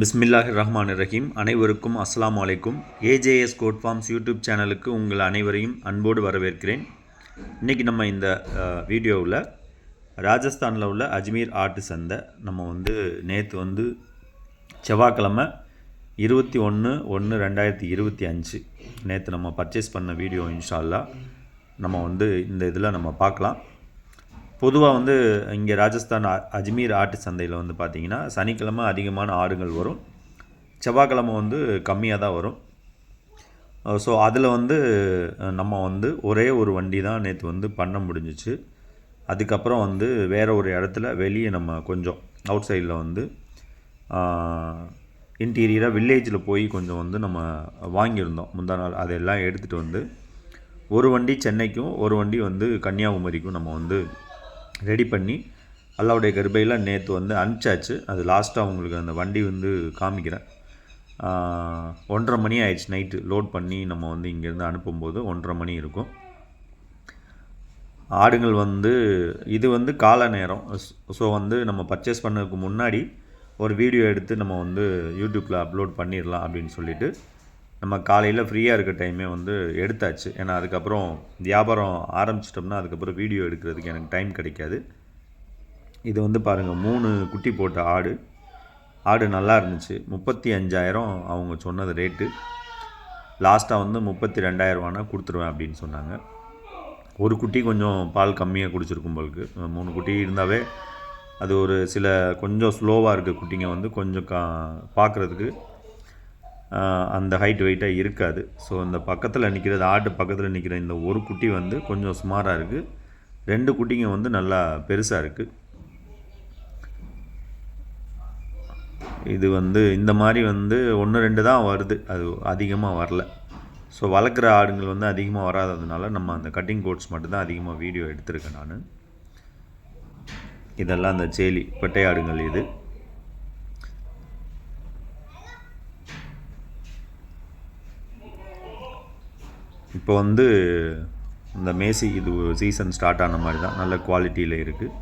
பிஸ்மில்லாஹ் ரஹ்மான் ரஹீம் அனைவருக்கும் அஸ்லாம் வலைக்கும் ஏஜேஎஸ் கோட் ஃபார்ம்ஸ் யூடியூப் சேனலுக்கு உங்கள் அனைவரையும் அன்போடு வரவேற்கிறேன். இன்றைக்கி நம்ம இந்த வீடியோவில் ராஜஸ்தானில் உள்ள அஜ்மீர் ஆட்டு சந்தை நம்ம வந்து நேற்று வந்து செவ்வாய்க்கிழமை இருபத்தி ஒன்று ஒன்று ரெண்டாயிரத்தி இருபத்தி அஞ்சு நேற்று நம்ம பர்ச்சேஸ் பண்ண வீடியோ இன்ஷால்லா நம்ம வந்து இந்த இதில் நம்ம பார்க்கலாம். பொதுவாக வந்து இங்கே ராஜஸ்தான் அஜ்மீர் ஆட்டு சந்தையில் வந்து பார்த்திங்கன்னா சனிக்கிழமை அதிகமான ஆடுகள் வரும். செவ்வாய்க்கிழமை வந்து கம்மியாக தான் வரும். ஸோ அதில் வந்து நம்ம வந்து ஒரே ஒரு வண்டி தான் நேற்று வந்து பண்ண முடிஞ்சிச்சு. அதுக்கப்புறம் வந்து வேறு ஒரு இடத்துல வெளியே நம்ம கொஞ்சம் அவுட் சைடில் வந்து இன்டீரியராக வில்லேஜில் போய் கொஞ்சம் வந்து நம்ம வாங்கியிருந்தோம். முந்தா நாள் அதெல்லாம் எடுத்துகிட்டு வந்து ஒரு வண்டி சென்னைக்கும் ஒரு வண்டி வந்து கன்னியாகுமரிக்கும் நம்ம வந்து ரெடி பண்ணி அல்லாவுடைய கருபையில் நேற்று வந்து அனுப்பிச்சாச்சு. அது லாஸ்ட்டாக உங்களுக்கு அந்த வண்டி வந்து காமிக்கிறேன். ஒன்றரை மணி ஆயிடுச்சு நைட்டு லோட் பண்ணி நம்ம வந்து இங்கேருந்து அனுப்பும்போது ஒன்றரை மணி இருக்கும். ஆடுகள் வந்து இது வந்து கால நேரம். ஸோ வந்து நம்ம பர்ச்சேஸ் பண்ணதுக்கு முன்னாடி ஒரு வீடியோ எடுத்து நம்ம வந்து யூடியூப்பில் அப்லோட் பண்ணிடலாம் அப்படின்னு சொல்லிட்டு நம்ம காலையில் ஃப்ரீயாக இருக்க டைமே வந்து எடுத்தாச்சு. ஏன்னா அதுக்கப்புறம் வியாபாரம் ஆரம்பிச்சிட்டோம்னா அதுக்கப்புறம் வீடியோ எடுக்கிறதுக்கு எனக்கு டைம் கிடைக்காது. இது வந்து பாருங்கள் மூணு குட்டி போட்ட ஆடு. ஆடு நல்லா இருந்துச்சு. முப்பத்தி அஞ்சாயிரம் அவங்க சொன்னது ரேட்டு லாஸ்ட்டாக வந்து முப்பத்தி ரெண்டாயிரரூவானா கொடுத்துருவேன் அப்படின்னு சொன்னாங்க. ஒரு குட்டி கொஞ்சம் பால் கம்மியாக குடிச்சிருக்கும் போலுக்கு. மூணு குட்டி இருந்தாவே அது ஒரு சில கொஞ்சம் ஸ்லோவாக இருக்க குட்டிங்க வந்து கொஞ்சம் கா பார்க்குறதுக்கு அந்த ஹைட் வெயிட்டாக இருக்காது. ஸோ இந்த பக்கத்தில் நிற்கிறது ஆட்டு பக்கத்தில் நிற்கிற இந்த ஒரு குட்டி வந்து கொஞ்சம் சுமாராக இருக்குது ரெண்டு குட்டிங்க வந்து நல்லா பெருசாக இருக்குது இது வந்து இந்த மாதிரி வந்து ஒன்று ரெண்டு தான் வருது. அது அதிகமாக வரல. ஸோ வளர்க்குற ஆடுங்கள் வந்து அதிகமாக வராததுனால நம்ம அந்த கட்டிங் கோட்ஸ் மட்டும்தான் அதிகமாக வீடியோ எடுத்திருக்கேன் நான். இதெல்லாம் அந்த சேலி பெட்டை ஆடுங்கள் இது. இப்போ வந்து இந்த மேசி இது சீசன் ஸ்டார்ட் ஆன மாதிரி தான். நல்ல குவாலிட்டியில் இருக்குது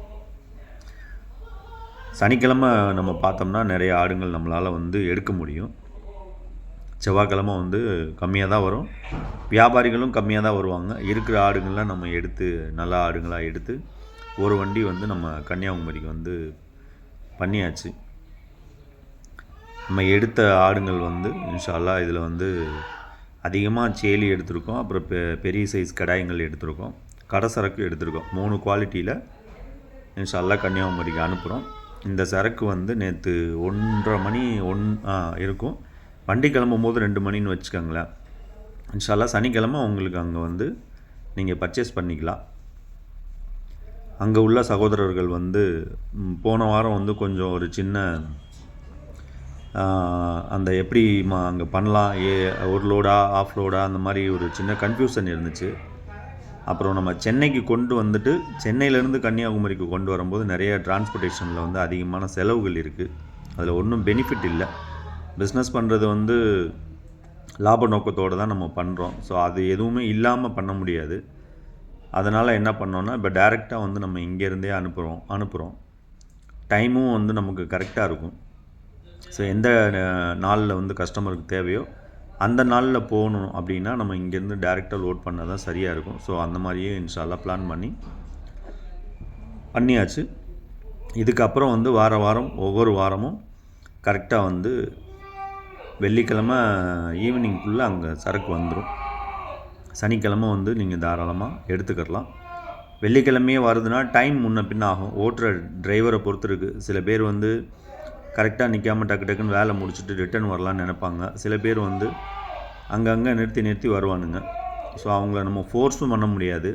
சனிக்கிழமை நம்ம பார்த்தோம்னா நிறைய ஆடுங்கள் நம்மளால் வந்து எடுக்க முடியும். செவ்வாய்க்கிழமை வந்து கம்மியாக தான் வரும். வியாபாரிகளும் கம்மியாக தான் வருவாங்க. இருக்கிற ஆடுங்கள்லாம் நம்ம எடுத்து நல்ல ஆடுங்களாக எடுத்து ஒரு வண்டி வந்து நம்ம கன்னியாகுமரிக்கு வந்து பண்ணியாச்சு. நம்ம எடுத்த ஆடுங்கள் வந்து இன்ஷால்லா இதில் வந்து அதிகமாக சேலி எடுத்திருக்கோம். அப்புறம் பெ பெரிய சைஸ் கடாயங்கள் எடுத்திருக்கோம். கடை சரக்கு எடுத்திருக்கோம். மூணு குவாலிட்டியில் இன்ஷா கன்னியாகுமரிக்கு அனுப்புகிறோம் இந்த சரக்கு வந்து நேற்று ஒன்றரை மணி ஒன் இருக்கும். வண்டி கிளம்பும் போது ரெண்டு மணின்னு வச்சுக்கோங்களேன். இன்ஷால்லா சனிக்கிழமை உங்களுக்கு அங்கே வந்து நீங்கள் பர்ச்சேஸ் பண்ணிக்கலாம். அங்கே உள்ள சகோதரர்கள் வந்து போன வாரம் வந்து கொஞ்சம் ஒரு சின்ன அந்த எப்படி மா அங்கே பண்ணலாம்? ஏ ஒரு லோடா ஆஃப் லோடா அந்த மாதிரி ஒரு சின்ன கன்ஃபியூஷன் இருந்துச்சு. அப்புறம் நம்ம சென்னைக்கு கொண்டு வந்துட்டு சென்னையிலேருந்து கன்னியாகுமரிக்கு கொண்டு வரும்போது நிறைய டிரான்ஸ்போர்ட்டேஷனில் வந்து அதிகமான செலவுகள் இருக்குது அதில் ஒன்றும் பெனிஃபிட் இல்லை. பிஸ்னஸ் பண்ணுறது வந்து லாப நோக்கத்தோடு தான் நம்ம பண்ணுறோம் ஸோ அது எதுவுமே இல்லாமல் பண்ண முடியாது. அதனால் என்ன பண்ணோன்னா இப்போ டைரெக்டாக வந்து நம்ம இங்கேருந்தே அனுப்புகிறோம் அனுப்புகிறோம் டைமும் வந்து நமக்கு கரெக்டாக இருக்கும். ஸோ எந்த நாளில் வந்து கஸ்டமருக்கு தேவையோ அந்த நாளில் போகணும் அப்படின்னா நம்ம இங்கேருந்து டேரெக்டாக லோட் பண்ணால் தான் சரியாக இருக்கும். ஸோ அந்த மாதிரியே இன்ஷால்லாம் பிளான் பண்ணி பண்ணியாச்சு. இதுக்கப்புறம் வந்து வார வாரம் ஒவ்வொரு வாரமும் கரெக்டாக வந்து வெள்ளிக்கிழமை ஈவினிங்குள்ளே அங்கே சரக்கு வந்துடும் சனிக்கிழமை வந்து நீங்கள் தாராளமாக எடுத்துக்கிடலாம் வெள்ளிக்கிழமையே வருதுன்னா டைம் முன்ன பின்ன ஆகும் ஓட்டுற டிரைவரை பொறுத்து இருக்குது சில பேர் வந்து கரெக்டாக நிற்காம டக்கு டக்குன்னு வேலை முடிச்சுட்டு ரிட்டர்ன் வரலான்னு நினைப்பாங்க. சில பேர் வந்து அங்கங்கே நிறுத்தி நிறுத்தி வருவானுங்க. ஸோ அவங்கள நம்ம ஃபோர்ஸும் பண்ண முடியாது.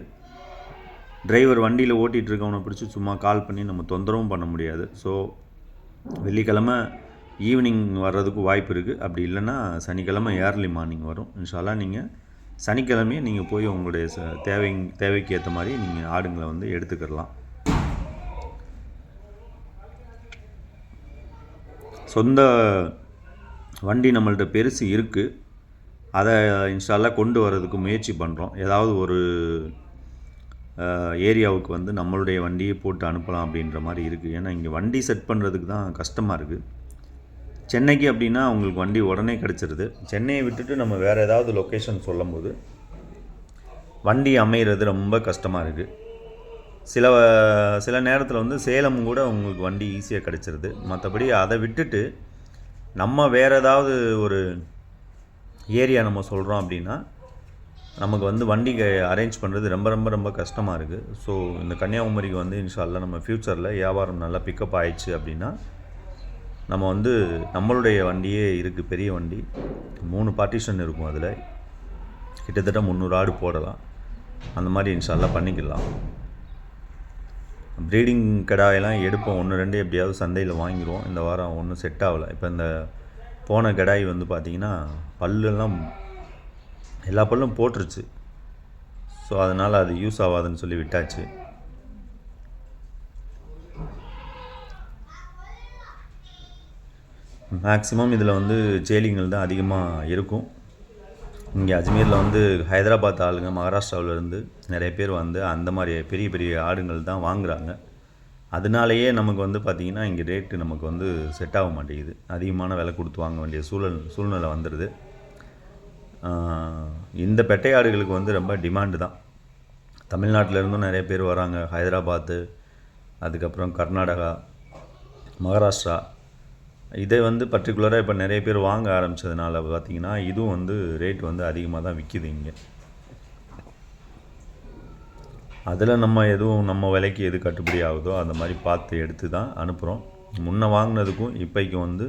டிரைவர் வண்டியில் ஓட்டிகிட்டு இருக்கவனை பிடிச்சி சும்மா கால் பண்ணி நம்ம தொந்தரவும் பண்ண முடியாது. ஸோ வெள்ளிக்கிழமை ஈவினிங் வர்றதுக்கு வாய்ப்பு இருக்குது அப்படி இல்லைன்னா சனிக்கிழமை ஏர்லி மார்னிங் வரும். இன்ஷால்லா நீங்கள் சனிக்கிழமையே நீங்கள் போய் உங்களுடைய ச தேவை தேவைக்கு ஏற்ற மாதிரி நீங்கள் ஆடுங்களை வந்து எடுத்துக்கிடலாம் சொந்த வண்டி நம்மள்ட்ட பெருசு இருக்குது அதை இன்ஷால்லா கொண்டு வர்றதுக்கு முயற்சி பண்ணுறோம் ஏதாவது ஒரு ஏரியாவுக்கு வந்து நம்மளுடைய வண்டியை போட்டு அனுப்பலாம் அப்படின்ற மாதிரி இருக்குது ஏன்னா இங்கே வண்டி செட் பண்ணுறதுக்கு தான் கஷ்டமாக இருக்குது சென்னைக்கு அப்படின்னா உங்களுக்கு வண்டி உடனே கிடச்சிருது. சென்னையை விட்டுட்டு நம்ம வேறு ஏதாவது லொக்கேஷன் சொல்லும்போது வண்டி அமைகிறது ரொம்ப கஷ்டமாக இருக்குது சில சில நேரத்தில் வந்து சேலம் கூட உங்களுக்கு வண்டி ஈஸியாக கிடச்சிருது. மற்றபடி அதை விட்டுட்டு நம்ம வேறு ஏதாவது ஒரு ஏரியா நம்ம சொல்கிறோம் அப்படின்னா நமக்கு வந்து வண்டி அரேஞ்ச் பண்ணுறது ரொம்ப ரொம்ப ரொம்ப கஷ்டமாக இருக்குது ஸோ இந்த கன்னியாகுமரிக்கு வந்து இன்ஷால்லாம் நம்ம ஃப்யூச்சரில் வியாபாரம் நல்லா பிக்கப் ஆயிடுச்சு அப்படின்னா நம்ம வந்து நம்மளுடைய வண்டியே இருக்குது பெரிய வண்டி. மூணு பார்ட்டிஷன் இருக்கும் அதில். கிட்டத்தட்ட முந்நூறு ஆடு போடலாம். அந்த மாதிரி இன்ஷால்லாம் பண்ணிக்கலாம். ப்ரீடிங் கடாயெல்லாம் எடுப்போம். ஒன்று ரெண்டு எப்படியாவது சந்தையில் வாங்கிடுவோம் இந்த வாரம் ஒன்றும் செட் ஆகலை. இப்போ இந்த போன கடாய் வந்து பார்த்திங்கன்னா பல்லெல்லாம் எல்லா பல்லும் போட்டுருச்சு. ஸோ அதனால் அது யூஸ் ஆகாதுன்னு சொல்லி விட்டாச்சு. மேக்ஸிமம் இதில் வந்து சேலிங்கள் தான் அதிகமாக இருக்கும். இங்கே அஜ்மீரில் வந்து ஹைதராபாத் ஆளுங்க மகாராஷ்டிராவிலேருந்து நிறைய பேர் வந்து அந்த மாதிரி பெரிய பெரிய ஆடுங்கள் தான் வாங்குகிறாங்க அதனாலேயே நமக்கு வந்து பார்த்திங்கன்னா இங்கே ரேட்டு நமக்கு வந்து செட் ஆக மாட்டேங்குது. அதிகமான விலை கொடுத்து வாங்க வேண்டிய சூழல் சூழ்நிலை வந்துடுது இந்த பெட்டை ஆடுகளுக்கு வந்து ரொம்ப டிமாண்டு தான். தமிழ்நாட்டில் இருந்தும் நிறைய பேர் வராங்க. ஹைதராபாத்து அதுக்கப்புறம் கர்நாடகா மகாராஷ்டிரா இதை வந்து பர்டிகுலராக இப்போ நிறைய பேர் வாங்க ஆரம்பித்ததுனால பார்த்தீங்கன்னா இதுவும் வந்து ரேட் வந்து அதிகமாக தான் விற்கிது இங்கே. அதில் நம்ம எதுவும் நம்ம விலைக்கு எது கட்டுப்படி ஆகுதோ அந்த மாதிரி பார்த்து எடுத்து தான் அனுப்புகிறோம் முன்ன வாங்கினதுக்கும் இப்போக்கும் வந்து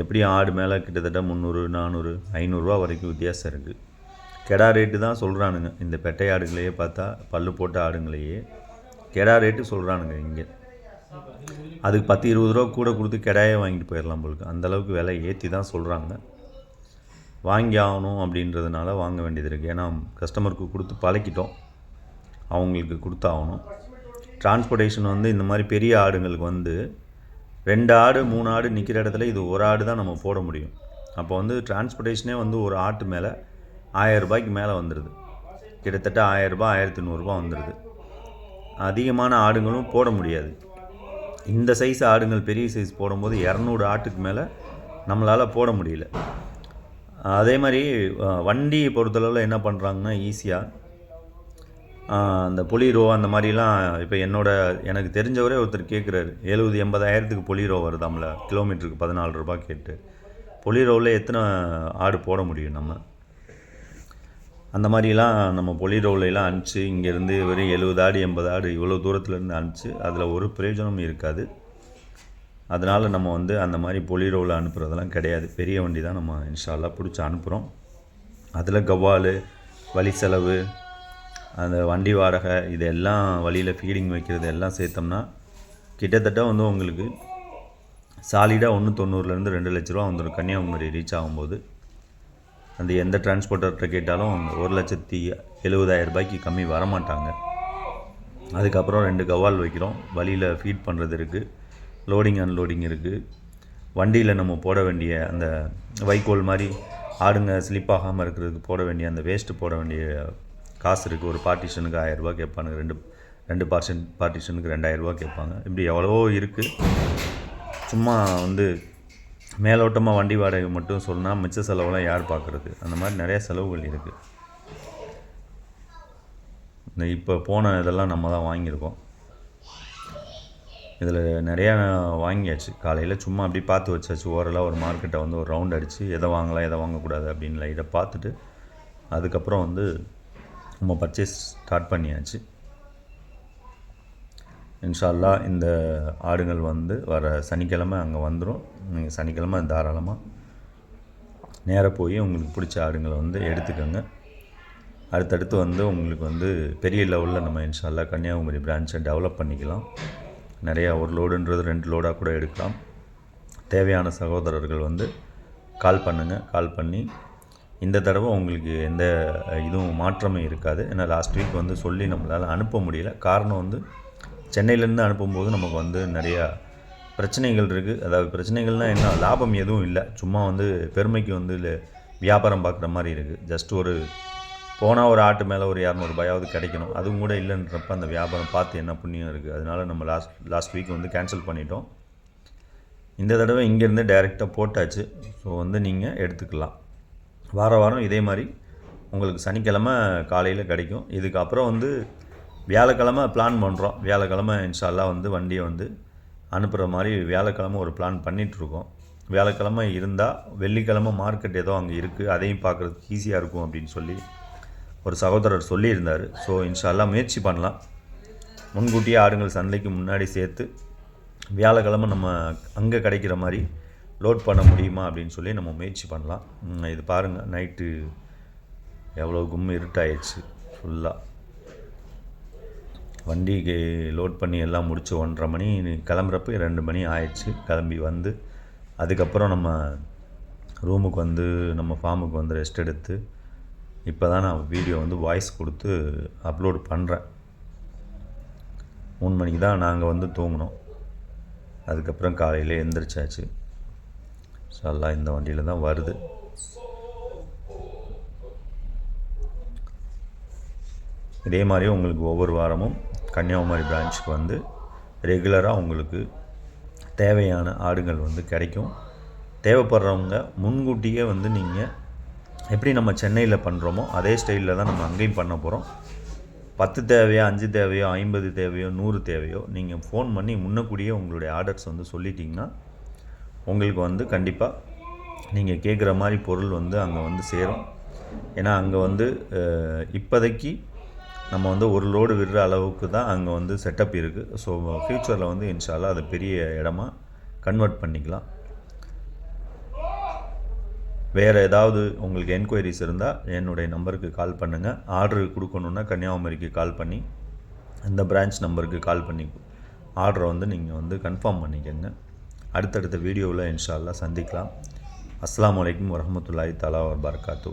எப்படி ஆடு மேலே கிட்டத்தட்ட முந்நூறு நானூறு ஐநூறுரூவா வரைக்கும் வித்தியாசம் இருக்குது கெடா ரேட்டு தான் சொல்கிறானுங்க இந்த பெட்டை ஆடுகளையே பார்த்தா பல்லு போட்ட ஆடுங்களையே கெடா ரேட்டு சொல்கிறானுங்க இங்கே. அதுக்கு பத்து இருபது ரூபா கூட கொடுத்து கிடாயே வாங்கிட்டு போயிடலாம் போலுக்கு அந்தளவுக்கு விலை ஏற்றி தான் சொல்கிறாங்க வாங்கி ஆகணும் அப்படின்றதுனால வாங்க வேண்டியது இருக்குது ஏன்னா கஸ்டமருக்கு கொடுத்து பழக்கிட்டோம். அவங்களுக்கு கொடுத்தாகணும் டிரான்ஸ்போர்ட்டேஷன் வந்து இந்த மாதிரி பெரிய ஆடுங்களுக்கு வந்து ரெண்டு ஆடு மூணு ஆடு நிற்கிற இடத்துல இது ஒரு ஆடு தான் நம்ம போட முடியும். அப்போ வந்து டிரான்ஸ்போர்ட்டேஷனே வந்து ஒரு ஆட்டு மேலே ஆயரூபாய்க்கு மேலே வந்துடுது கிட்டத்தட்ட ஆயரூபா ஆயிரத்தி நூறுரூபா வந்துடுது அதிகமான ஆடுங்களும் போட முடியாது. இந்த சைஸ் ஆடுங்கள் பெரிய சைஸ் போடும்போது இரநூறு ஆட்டுக்கு மேலே நம்மளால் போட முடியல. அதே மாதிரி வண்டியை பொறுத்தளவில் என்ன பண்ணுறாங்கன்னா ஈஸியாக அந்த பொலிரோ அந்த மாதிரிலாம் இப்போ என்னோட எனக்கு தெரிஞ்சவரே ஒருத்தர் கேட்குறாரு எழுபது எண்பதாயிரத்துக்கு பொலிரோ வருதாம்ல கிலோமீட்டருக்கு பதினாலு ரூபாய் கேட்டு. பொலிரோவில் எத்தனை ஆடு போட முடியும் நம்ம? அந்த மாதிரிலாம் நம்ம பொலிரோவிலாம் அனுப்பிச்சு இங்கேருந்து வெறும் எழுபது ஆடு எண்பது ஆடு இவ்வளோ தூரத்துலேருந்து அனுப்பிச்சு அதில் ஒரு பிரயோஜனமும் இருக்காது. அதனால் நம்ம வந்து அந்த மாதிரி பொலிரோவில் அனுப்புகிறதெல்லாம் கிடையாது. பெரிய வண்டி தான் நம்ம இன்ஷால்லா பிடிச்சி அனுப்புகிறோம் அதில் கவ்வால் வழி செலவு அந்த வண்டி வாடகை இதெல்லாம் வழியில் ஃபீடிங் வைக்கிறது எல்லாம் சேர்த்தோம்னா கிட்டத்தட்ட வந்து உங்களுக்கு சாலிடாக ஒன்று தொண்ணூறுலேருந்து ரெண்டு லட்ச ரூபா வந்துடும். கன்னியாகுமரி ரீச் ஆகும்போது. அந்த எந்த டிரான்ஸ்போர்ட்டர்கிட்ட கேட்டாலும் ஒரு லட்சத்தி எழுபதாயிரம் ரூபாய்க்கு கம்மி வரமாட்டாங்க. அதுக்கப்புறம் ரெண்டு கவால் வைக்கிறோம். வழியில் ஃபீட் பண்ணுறது இருக்குது லோடிங் அன்லோடிங் இருக்குது வண்டியில் நம்ம போட வேண்டிய அந்த வைக்கோல் மாதிரி ஆடுங்க ஸ்லிப் ஆகாமல் இருக்கிறதுக்கு போட வேண்டிய அந்த வேஸ்ட்டு போட வேண்டிய காசு இருக்குது ஒரு பார்ட்டிஷனுக்கு ஆயிரரூபா கேட்பானுங்க. ரெண்டு ரெண்டு பார்ஷன் பார்ட்டிஷனுக்கு ரெண்டாயிரரூபா கேட்பாங்க. இப்படி எவ்வளவோ இருக்குது சும்மா வந்து மேலோட்டமாக வண்டி வாடகை மட்டும் சொன்னால் மிச்ச செலவெல்லாம் யார் பார்க்குறது அந்த மாதிரி நிறைய செலவுகள் இருக்குது இந்த இப்போ போன இதெல்லாம் நம்ம தான் வாங்கியிருக்கோம். இதில் நிறையா வாங்கியாச்சு. காலையில் சும்மா அப்படி பார்த்து வச்சாச்சு. ஓரளவு ஒரு மார்க்கெட்டை வந்து ஒரு ரவுண்ட் அடித்து எதை வாங்கலாம் எதை வாங்கக்கூடாது? அப்படின்னு இதை பார்த்துட்டு அதுக்கப்புறம் வந்து நம்ம பர்ச்சேஸ் ஸ்டார்ட் பண்ணியாச்சு. இன்ஷால்லா இந்த ஆடுகள் வந்து வர சனிக்கிழமை அங்கே வந்துடும் நீங்கள் சனிக்கிழமை தாராளமாக நேராக போய் உங்களுக்கு பிடிச்ச ஆடுங்களை வந்து எடுத்துக்கோங்க. அடுத்தடுத்து வந்து உங்களுக்கு வந்து பெரிய லெவலில் நம்ம இன்ஷால்லா கன்னியாகுமரி பிரான்ச்சை டெவலப் பண்ணிக்கலாம். நிறையா ஒரு லோடுன்றது ரெண்டு லோடாக கூட எடுக்கலாம். தேவையான சகோதரர்கள் வந்து கால் பண்ணுங்கள் கால் பண்ணி இந்த தடவை உங்களுக்கு எந்த இதுவும் மாற்றமும் இருக்காது. ஏன்னா லாஸ்ட் வீக் வந்து சொல்லி நம்மளால் அனுப்ப முடியல. காரணம் வந்து சென்னையிலேருந்து அனுப்பும்போது நமக்கு வந்து நிறையா பிரச்சனைகள் இருக்குது. அதாவது பிரச்சனைகள்னால் என்ன? லாபம் எதுவும் இல்லை. சும்மா வந்து பெருமைக்கு வந்து இல்லை வியாபாரம் பார்க்குற மாதிரி இருக்குது. ஜஸ்ட் ஒரு போனால் ஒரு ஆட்டு மேலே ஒரு இரநூறுபாயாவது கிடைக்கணும். அதுவும் கூட இல்லைன்றப்ப அந்த வியாபாரம் பார்த்து என்ன புண்ணியம் இருக்குது. அதனால நம்ம லாஸ்ட் லாஸ்ட் வீக் வந்து கேன்சல் பண்ணிட்டோம். இந்த தடவை இங்கேருந்து டைரெக்டாக போட்டாச்சு. ஸோ வந்து நீங்கள் எடுத்துக்கலாம். வார வாரம் இதே மாதிரி உங்களுக்கு சனிக்கிழமை காலையில் கிடைக்கும். இதுக்கப்புறம் வந்து வியாழக்கிழமை பிளான் பண்ணுறோம் வியாழக்கிழமை இன்ஷால்லாம் வந்து வண்டியை வந்து அனுப்புகிற மாதிரி வியாழக்கிழமை ஒரு பிளான் பண்ணிகிட்ருக்கோம் வியாழக்கிழமை இருந்தால் வெள்ளிக்கிழமை மார்க்கெட் ஏதோ அங்கே இருக்குது அதையும் பார்க்குறதுக்கு ஈஸியாக இருக்கும் அப்படின்னு சொல்லி ஒரு சகோதரர் சொல்லியிருந்தார். ஸோ இன்ஷால்லாம் முயற்சி பண்ணலாம். முன்கூட்டியே ஆடுங்கள் சந்தைக்கு முன்னாடி சேர்த்து வியாழக்கிழமை நம்ம அங்கே கிடைக்கிற மாதிரி லோட் பண்ண முடியுமா அப்படின்னு சொல்லி நம்ம முயற்சி பண்ணலாம். இது பாருங்கள் நைட்டு எவ்வளோ கும் இருட்டாயிடுச்சு. ஃபுல்லாக வண்டிக்கு லோட் பண்ணி எல்லாம் முடித்து ஒன்றரை மணி கிளம்புறப்ப ரெண்டு மணி ஆயிடுச்சு. கிளம்பி வந்து அதுக்கப்புறம் நம்ம ரூமுக்கு வந்து நம்ம ஃபார்முக்கு வந்து ரெஸ்ட் எடுத்து இப்போ தான் நான் வீடியோ வந்து வாய்ஸ் கொடுத்து அப்லோட் பண்ணுறேன் மூணு மணிக்கு தான் நாங்கள் வந்து தூங்கினோம். அதுக்கப்புறம் காலையில் எந்திரிச்சாச்சு. ஸோ எல்லாம் இந்த வண்டியில் தான் வருது. இதே மாதிரி உங்களுக்கு ஒவ்வொரு வாரமும் கன்னியாகுமரி பிரான்ச்சுக்கு வந்து ரெகுலராக உங்களுக்கு தேவையான ஆடுகள் வந்து கிடைக்கும். தேவைப்படுறவங்க முன்கூட்டியே வந்து நீங்கள் எப்படி நம்ம சென்னையில் பண்ணுறோமோ அதே ஸ்டைலில் தான் நம்ம அங்கேயும் பண்ண போகிறோம் பத்து தேவையோ அஞ்சு தேவையோ ஐம்பது தேவையோ நூறு தேவையோ நீங்கள் ஃபோன் பண்ணி முன்னக்கூடியே உங்களுடைய ஆர்டர்ஸ் வந்து சொல்லிட்டிங்கன்னா உங்களுக்கு வந்து கண்டிப்பாக நீங்கள் கேட்குற மாதிரி பொருள் வந்து அங்கே வந்து சேரும். ஏன்னா அங்கே வந்து இப்போதைக்கு நம்ம வந்து ஒரு லோடு விடுற அளவுக்கு தான் அங்கே வந்து செட்டப் இருக்குது ஸோ ஃப்யூச்சரில் வந்து இன்ஷால்லா அதை பெரிய இடமா கன்வெர்ட் பண்ணிக்கலாம். வேறு ஏதாவது உங்களுக்கு என்கொயரிஸ் இருந்தால் என்னுடைய நம்பருக்கு கால் பண்ணுங்கள் ஆர்டர் கொடுக்கணுன்னா கன்னியாகுமரிக்கு கால் பண்ணி இந்த பிரான்ச் நம்பருக்கு கால் பண்ணி ஆர்டரை வந்து நீங்கள் வந்து கன்ஃபார்ம் பண்ணிக்கோங்க. அடுத்தடுத்த வீடியோவில் இன்ஷா சந்திக்கலாம். அஸ்லாம் வலைக்கம் வரஹ்மத்துல்லாஹி தலா வபரகாத்து